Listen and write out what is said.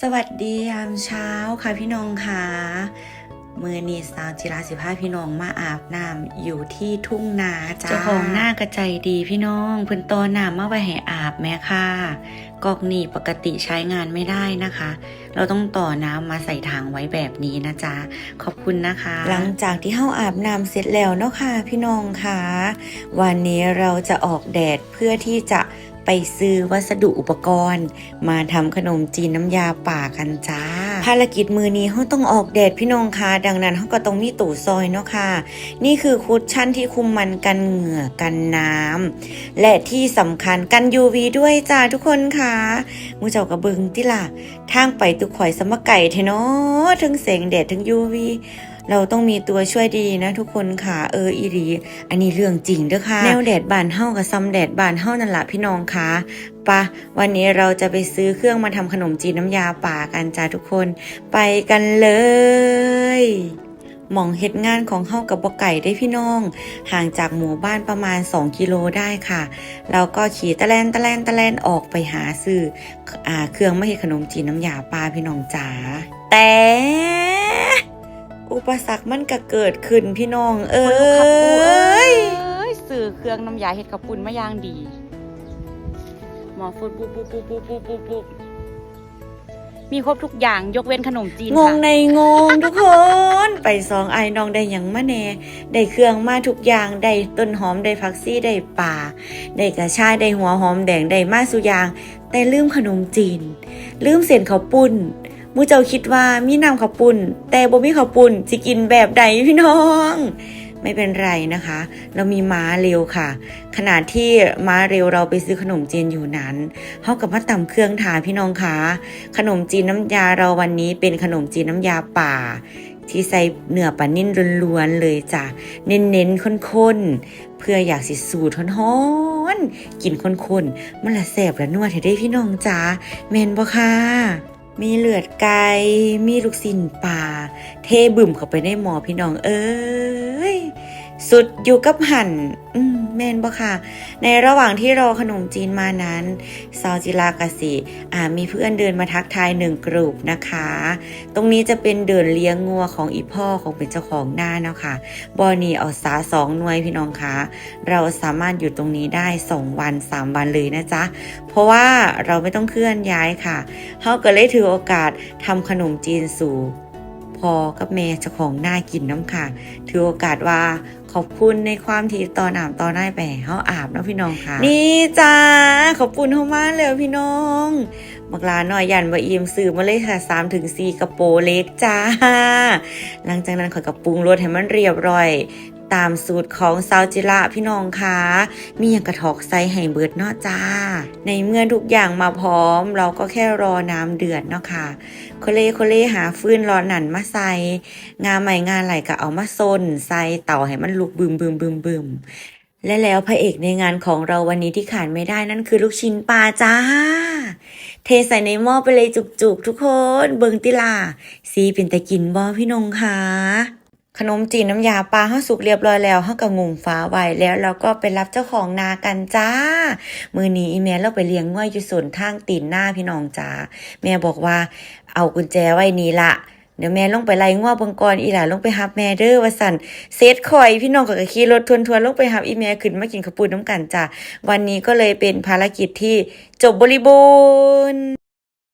สวัสดียามเช้าค่ะพี่น้องค่ะมือนีสาวจิราสิภาพี่น้องมาอาบน้ำอยู่ที่ทุ่งนาจ้าเจ้าของหน้ากระใจดีพี่น้องเพิ่นตอน้ำมาไว้ให้อาบแม่ค่ะกอกนี่ปกติใช้งานไม่ได้นะคะ เราต้องต่อน้ำมาใส่ถังไว้แบบนี้นะจ๊ะขอบคุณนะคะ หลังจากที่เฮาอาบน้ำเสร็จแล้วเนาะค่ะพี่น้องค่ะวันนี้เราจะออกแดดเพื่อที่จะ ไปซื้อวัสดุอุปกรณ์ มาทำขนมจีนน้ำยาป่ากันจ้า ภารกิจมือนี้เขาต้องออกแดดพี่น้องค่ะดังนั้นเขาก็ต้องมีตู้ซอยเนาะค่ะ นี่คือคุชชั่นที่คุมมันกันเหงื่อกันน้ำและที่สำคัญกัน UV ด้วยจ้าทุกคนค่ะมูเจ้ากระเบิงที่ล่ะทางไปตุกข่อยสมะไก่เทเนาะทั้งแสงแดดทั้ง UV เราต้องมีตัวช่วยดีนะทุกคนค่ะเอออีรีอันนี้เรื่องจริงเด้อค่ะแนวแดดบานเฮ้ากับซ้ำแดดบานเฮ้านั่นแหละพี่น้องค่ะปะวันนี้เราจะไปซื้อเครื่องมาทำขนมจีนน้ำยาป่ากันจ้าทุกคนไปกันเลยหม่องเฮ็ดงานของเฮากับบไก่ได้พี่น้อง ห่างจากหมู่บ้านประมาณ 2 กิโลได้ค่ะ เราก็ขี่ตะแลนตะแลนตะแลนออกไปหาซื้ออเครื่องไม่เฮ็ดขนมจีนน้ำยาป่าพี่น้องจ๋าแต่ ปสรรคมันก็เกิดขึ้นพี่น้อง เอ้คนลูกขับปูเอ้ยยสื่อเครื่องน้ำยาเห็ดขับปุ่นมาอย่างดี หมอฟุดปุ๊บปุ๊บปุ๊บปุ๊บปุ๊บปุ๊บปุ๊บมีครบทุกอย่างยกเว้นขนมจีนงงค่ะในงงทุกคน ไปสองไอ้น้องได้หยังมาแน่ได้เครื่องมาทุกอย่างได้ต้นหอมได้ผักซี่ได้ป่าได้กระชายได้หัวหอมแดงได้มาสุอยาง แต่ลืมขนมจีน ลืมเส้นข้าวปุ้น มูเจ้าคิดว่ามีน้ำข้าวปุ้น แต่บ่มีข้าวปุ้นสิกินแบบใดพี่น้อง ไม่เป็นไรนะคะ เรามีม้าเร็วค่ะขณะที่ม้าเร็วเราไปซื้อขนมจีนอยู่นั้นเฮากับมาต่ำเครื่องทาพี่น้องคะขนมจีนน้ำยาเราวันนี้เป็นขนมจีนน้ำยาป่าที่ใส่เนื้อปลานิ่นล้วนๆเลยจ้ะ เน้นๆข้นๆ เพื่ออยากสิสูตรฮ้อนๆกินข้นๆ มันละแสบละนวดให้ได้พี่น้องจ้าแมนบ่ค่ะ มีเลือดไก่มีลูกสินปลาเทบึ่มเข้าไปในหมอพี่น้องเอ้ยสุดอยู่กับหันอืม แม่นบ่ค่ะ ในระหว่างที่รอขนมจีนมานั้นซาวจิลากะสิมีเพื่อนเดินมาทักทายหนึ่งกลุ่มนะคะ ตรงนี้จะเป็นเดินเลี้ยงงัวของอีพ่อของเป็นเจ้าของหน้าเนาะค่ะบอนี่เอาสาสองหน่วยพี่น้องคะเราสามารถอยู่ตรงนี้ได้สองวันสามวันเลยนะจ๊ะ เพราะว่าเราไม่ต้องเคลื่อนย้ายค่ะเขาก็เลยถือโอกาสทำขนมจีนสู่ พอกับแม่จะของหน้ากินน้ำค่ะ ถือโอกาสว่าขอบคุณในความที่ตอนอาบตอนได้ไปให้เขาอาบนะพี่น้องค่ะ นี่จ้าขอบคุณเขามากเลยพี่น้องบักลาหน่อยยันว่าอีมสื่อมาเลยค่ะสามถึงสี่กระโปรงเล็กจ้า หลังจากนั้นขอยกระปรุงรสให้มันเรียบร้อย ตามสูตรของซาวจิระพี่น้องคะมีอย่างกระถอกไซให้เบิดเนาะจ้า ในเมื่อทุกอย่างมาพร้อม เราก็แค่รอน้ำเดือดเนาะคะ่ะโคเลโคเลหาฟืนรอหนันมาใส่งานใหม่งานไหลก็เอามาซนใส่เต่าให้มันลุกบึมบึมบึมบึมและแล้วพระเอกในงานของเราวันนี้ที่ขาดไม่ได้นั่นคือลูกชิ้นปลาจ้า เทใส่ในหม้อไปเลยจุกๆ ทุกคน เบิงติลาสีเป็นตะกินบอพี่นงค่ะ ขนมจีนน้ำยาปลาเฮาสุกเรียบร้อยแล้วเฮาก็งุ่มฟ้าไว้แล้วเราก็ไปรับเจ้าของนากันจ้า มือนี้อีแม่เราไปเลี้ยงง่อยอยู่สวนทางตีนหน้าพี่น้องจ้าแม่บอกว่าเอากุญแจไว้นี่ละเดี๋ยวแม่ลงไปไล่ง้อบังกรอีหล่าลงไปหับแม่เด้อว่าสันเซตคอยพี่น้องก็ขี่รถทวนๆลงไปหับอีแม่ขึ้นมากินข้าวปุ้นน้ำกันจ้าวันนี้ก็เลยเป็นภารกิจที่จบบริบูรณ์